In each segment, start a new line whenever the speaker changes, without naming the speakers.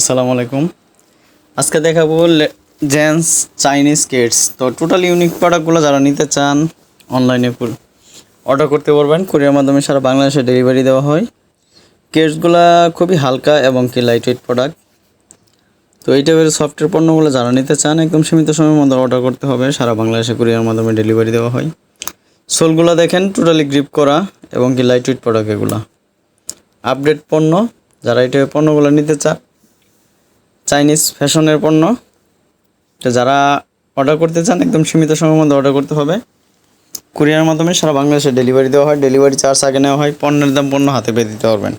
আসসালামু আলাইকুম। আজকে দেখাবো জেন্টস চাইনিজ কিডস তো টোটাল ইউনিক প্রোডাক্টগুলো যারা নিতে চান অনলাইনে অর্ডার করতে পারবেন। কুরিয়ার মাধ্যমে সারা বাংলাদেশে ডেলিভারি দেওয়া হয়। কিডসগুলো খুবই হালকা এবং কি লাইট ওয়েট প্রোডাক্ট তো এই টাইপের সফটওয়্যার পণ্যগুলো যারা নিতে চান, একদম সীমিত সময়ের মধ্যে অর্ডার করতে হবে। সারা বাংলাদেশে কুরিয়ার মাধ্যমে ডেলিভারি দেওয়া হয়। সোলগুলো দেখেন টোটালি গ্রিপ করা এবং কি লাইট ওয়েট প্রোডাক্ট এগুলো আপডেট পণ্য, যারা এই টাইপের পণ্যগুলো নিতে চান চাইনিজ ফ্যাশনের পণ্য। তো যারা অর্ডার করতে চান, একদম সীমিত সময়ের মধ্যে অর্ডার করতে হবে। কুরিয়ার মাধ্যমে সারা বাংলাদেশে ডেলিভারি দেওয়া হয়। ডেলিভারি চার্জ আগে নেওয়া হয়। পণ্যের দাম পণ্য হাতে পেয়ে দিতে পারবেন।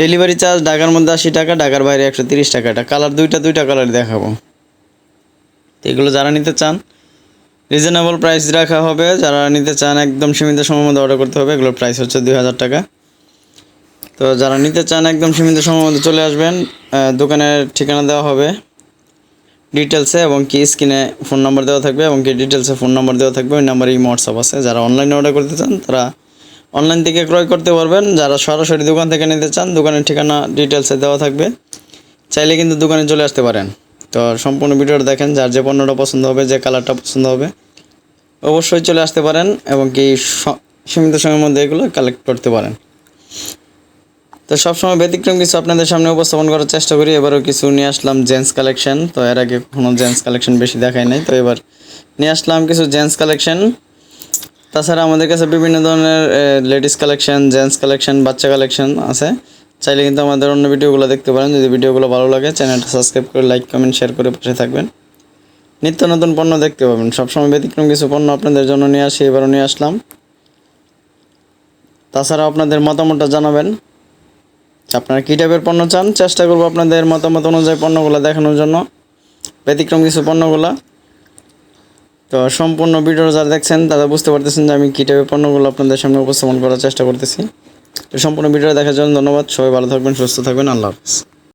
ডেলিভারি চার্জ ঢাকার মধ্যে আশি টাকা, ঢাকার বাইরে একশো তিরিশ টাকা। এটা কালার দুইটা দুইটা কালার দেখাবো। তো এগুলো যারা নিতে চান রিজনেবল প্রাইস রাখা হবে। যারা নিতে চান, একদম সীমিত সময়ের মধ্যে অর্ডার করতে হবে। এগুলোর প্রাইস হচ্ছে দুই হাজার টাকা। তো যারা নিতে চান, একদম সীমিত সময়ের মধ্যে চলে আসবেন। দোকানের ঠিকানা দেওয়া হবে ডিটেলসে এবং কি স্ক্রিনে ফোন নাম্বার দেওয়া থাকবে এবং কি ডিটেলসে ফোন নাম্বার দেওয়া থাকবে। ওই নাম্বারে ইমো হোয়াটসঅ্যাপ আছে। যারা অনলাইনে অর্ডার করতে চান, তারা অনলাইন থেকে ক্রয় করতে পারবেন। যারা সরাসরি দোকান থেকে নিতে চান, দোকানের ঠিকানা ডিটেলসে দেওয়া থাকবে। চাইলে কিন্তু দোকানে চলে আসতে পারেন। তো সম্পূর্ণ ভিডিওটা দেখেন, যার যে পণ্যটা পছন্দ হবে, যে কালারটা পছন্দ হবে, অবশ্যই চলে আসতে পারেন এবং কি সীমিত সময়ের মধ্যে এগুলো কালেক্ট করতে পারেন। তো সবসময় ব্যতিক্রম কিছু আপনাদের সামনে উপস্থাপন করার চেষ্টা করি। এবারও কিছু নিয়ে আসলাম জেন্টস কালেকশন তো এর আগে কোনো জেন্টস কালেকশন বেশি দেখাই নাই। তো এবার নিয়ে আসলাম কিছু জেন্টস কালেকশন তাছাড়া আমাদের কাছে বিভিন্ন ধরনের লেডিস কালেকশন জেন্টস কালেকশন বাচ্চা কালেকশন আছে। চাইলে কিন্তু আমাদের অন্য ভিডিওগুলো দেখতে পারেন। যদি ভিডিওগুলো ভালো লাগে, চ্যানেলটা সাবস্ক্রাইব করে লাইক কমেন্ট শেয়ার করে পাশে থাকবেন। নিত্য নতুন পণ্য দেখতে পাবেন। সবসময় ব্যতিক্রম কিছু পণ্য আপনাদের জন্য নিয়ে আসি। এবারও নিয়ে আসলাম। তাছাড়া আপনাদের মতামতটা জানাবেন। আপনারা কী টাইপের পণ্য চান? চেষ্টা করব আপনাদের মতামত অনুযায়ী পণ্যগুলো দেখানোর জন্য। ব্যতিক্রম কিছু পণ্যগুলো। তো সম্পূর্ণ ভিডিও যারা দেখছেন, তারা বুঝতে পারতেছেন যে আমি কী টাইপের পণ্যগুলো আপনাদের সামনে উপস্থাপন করার চেষ্টা করতেছি। তো সম্পূর্ণ ভিডিও দেখার জন্য ধন্যবাদ। সবাই ভালো থাকবেন, সুস্থ থাকবেন। আল্লাহ হাফিজ।